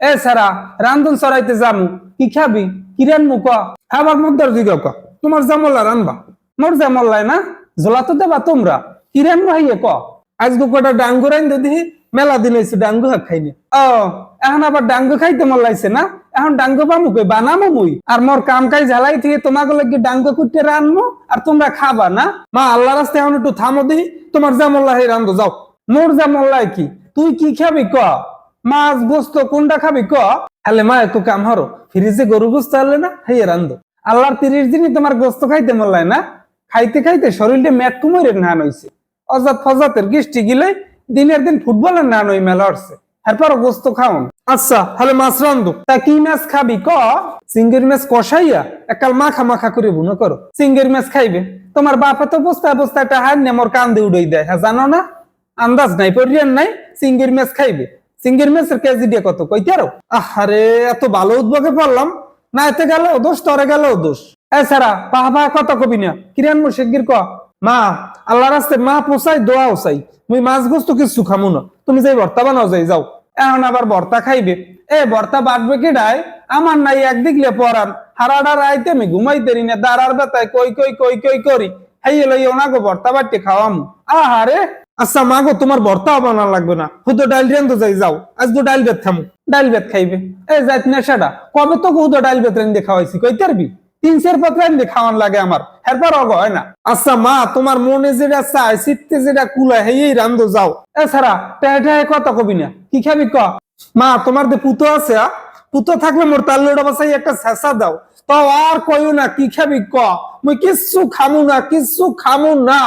এ সারা, রান্ধন সরাইতে যামু। কি খাবি? কি রানমু ক? খাবার মধ্যে দিকে ক তোমার জামল্লা রানবা মোর জামল্লাই না? জোলা তো দেবা তোমরা। কি রানবো হাইয়ে ক? আজকে কটা ডাঙ্গু রাইন দিদি মেলা দিন হয়েছে ডাঙ্গু হাক খাইনি। ও এখন আবার ডাঙ্গু খাইতে লাগছে না? এখন ডাঙ্গু পামু কই? বানামো মুই। আর মোর কাম কাজ ঝালাই থেকে তোমাকে লাগি ডাঙ্গু কুটে রানমু আর তোমরা খাবা না? মা আল্লাহ রাস্তায় এখন একটু থামো দিহি তোমার জামল্লা হে রান্ধো যাও। মোর জামল্লাই কি? তুই কি খাবি ক? মাছ, গোস্ত, কোনটা খাবি ক? হলে মা, একটু কাম হরো ফ্রিজে গরু গোস্ত আনলে না হেয়ে রান্ধো। আল্লাহর তিরিশ দিনই তোমার গোস্ত খাইতে মরলাই না। খাইতে খাইতে শরীরটা ম্যাট কুমোরের নান হইছে। অজাত ফজাতের গিষ্টি গিলে দিনের দিন ফুটবলের নান ওই মেলা হচ্ছে এরপর গোস্ত খাওন আচ্ছা হলে মাছ রান্ধো। তা কি মাছ খাবি ক? চিংড়ির মাছ কষাইয়া একাল মাখা মাখা করে বুনো করো। চিংড়ির মাছ খাইবে। তোমার বাপা তো বস্তায় বস্তায় একটা হার নে মোর কান্দে উড়াই দেয়। হ্যাঁ জানো না? আন্দাজ নাই, পরিয়ান নাই, চিংড়ির মাছ খাইবে। চিংড়ির মাছের কেজি দিয়ে কত? কইতে আরও আহারে, এত ভালো উদ্যোগে পারলাম। না, এতে গেল দোষ তরে গেল দোষ। এ সারা পাহা পাহা কথা কবি না? কিরান মো শিগগির ক? মা আল্লাহ রাস্তে মা পোসাই দোয়া ওসাই মুই মাছ গোস্ত কিছু খামু না। তুমি যাই ভর্তা বানাও, যাই যাও। এখন আবার ভর্তা খাইবে। এ ভর্তা বাটবে কেডায় আমার নাই একদিকলে পরান হারাডা রাইতে আমি ঘুমাইতে না দাঁড়ার বেতায় কই কই কই কই, করি। হাইয়ে লই ওনাগো ভর্তা বাটতে খাওয়ামু। আহারে! আচ্ছা মা গো তোমার ভর্তা বানা লাগবে না। হুদো ডাইল রেন তো যাই যাও। আজ গো ডাইল বেত থামু ডাইল বেত খাইবে। এ যাইত নেশাটা কবে তো হুদো ডাইল বেত রেন দিয়ে খাওয়াইছি? কই তারবি তিন চার পাত্র রেন দিয়ে খাওয়ান লাগে আমার। এরপর অগ হয় না? আচ্ছা মা তোমার মনে যেটা চায় চিত্তে যেটা কুলা হেই রান্ধো যাও। এছাড়া টেহে টেহে কথা কবি না। কি খাবি ক? মা তোমার যে পুতো আছে? পুতো থাকলে মোর তার লোটা বাসাই একটা শেষা দাও। তাও আর কইও না কি খাবি ক? মুই কিচ্ছু খামু না কিচ্ছু খামু না।